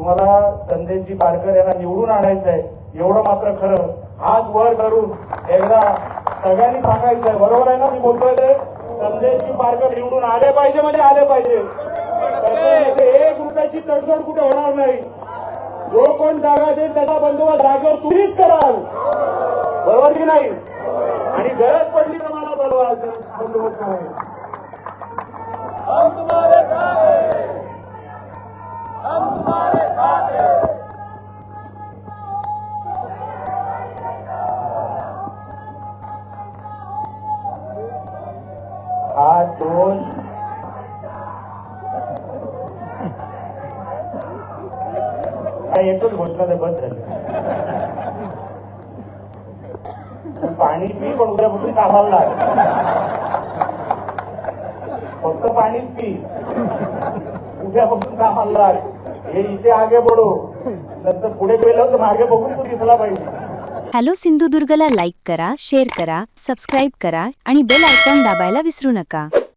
तुम्हाला संदेशजी पारकर यांना निवडून आणायचं आहे एवढं मात्र खरं. हात वर करून एकदा सगळ्यांनी सांगायचं आहे बरोबर आहे ना मी बोलतोय ते? संदेशजी पारकर निवडून आले पाहिजे म्हणजे आले पाहिजे. एक रुपयाची तडजोड कुठे होणार नाही. जो कोण जागा देईल त्याचा बंदोबस्त जागेवर तुम्हीच कराल. बरोबर की नाही? आणि गरज पडली तर मला बरोबर बंदोबस्त करायला. हा दोष काय घोषणा ते बंद झाली. पाणी पी पण उद्यापासून कामाला लाग. फक्त पाणीच पी. उद्यापासून कामाला लाग. हे इथे आगे बडो नंतर पुढे गेलं तर मागे बघून तू दिसला पाहिजे. हॅलो सिंधुदुर्गला लाईक करा शेअर करा सबस्क्राईब करा आणि बेल आयकॉन दाबायला विसरू नका.